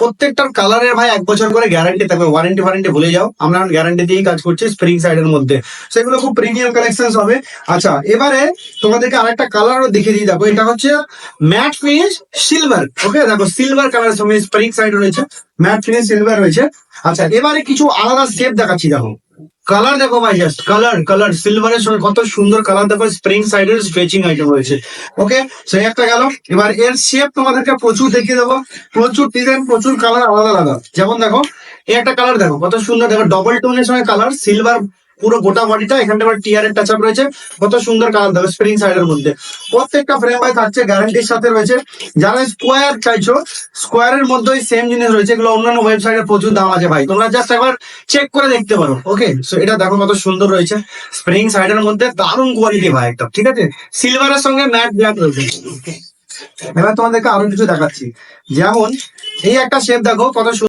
প্রত্যেকটার কালারের ভাই এক বছর করে গ্যারান্টি থাকবে ওয়ারেন্টি ওয়ারেন্টি ভুলে যাও। আমরা এখন গ্যারান্টি দিয়েই কাজ করছি স্প্রিং সাইডের মধ্যে। সেগুলো খুব প্রিমিয়াম কালেকশন হবে। আচ্ছা এবারে তোমাদেরকে আরেকটা কালারও দেখে দিই। দেখো, এটা হচ্ছে ম্যাট ফিনিশ সিলভার ওকে দেখো সিলভার কালার সঙ্গে স্প্রিং সাইড রয়েছে ম্যাট ফিনিশ সিলভার রয়েছে। আচ্ছা এবারে কিছু আলাদা শেপ দেখাচ্ছি, দেখো। কালার দেখো ভাই জাস্ট কালার কালার সিলভারের সঙ্গে কত সুন্দর কালার দেখো স্প্রিং সাইডের স্ট্রেচিং আইটেম রয়েছে। ওকে সেই একটা গেল। এবার এর শেপ তোমাদেরকে প্রচুর দেখিয়ে দেবো। প্রচুর ডিজাইন প্রচুর কালার আলাদা আলাদা। যেমন দেখো, এই একটা কালার দেখো, কত সুন্দর দেখো ডবল টোনের সঙ্গে কালার সিলভার পুরো গোটা বডিটা এখানটা টিয়ারের টাচ আপ রয়েছে। কত সুন্দর কালার দেখো স্প্রিং সাইডের মধ্যে। প্রত্যেকটা ফ্রেম বাই থাকছে গ্যারান্টির সাথে রয়েছে। যারা স্কোয়ার চাইছো স্কোয়ারের মধ্যে সেম জিনিস রয়েছে, এগুলো অন্যান্য ওয়েবসাইটে প্রচুর দাম আছে ভাই। তোমরা জাস্ট একবার চেক করে দেখতে পারো ওকে সো এটা দেখো কত সুন্দর রয়েছে। স্প্রিং সাইডের মধ্যে দারুণ কোয়ালিটি ভাই একদম, ঠিক আছে? সিলভারের সঙ্গে ম্যাট ব্ল্যাক রয়েছে। এবার তোমাদেরকে আরও কিছু দেখাচ্ছি। যেমন, এই একটা শেপ দেখো, কত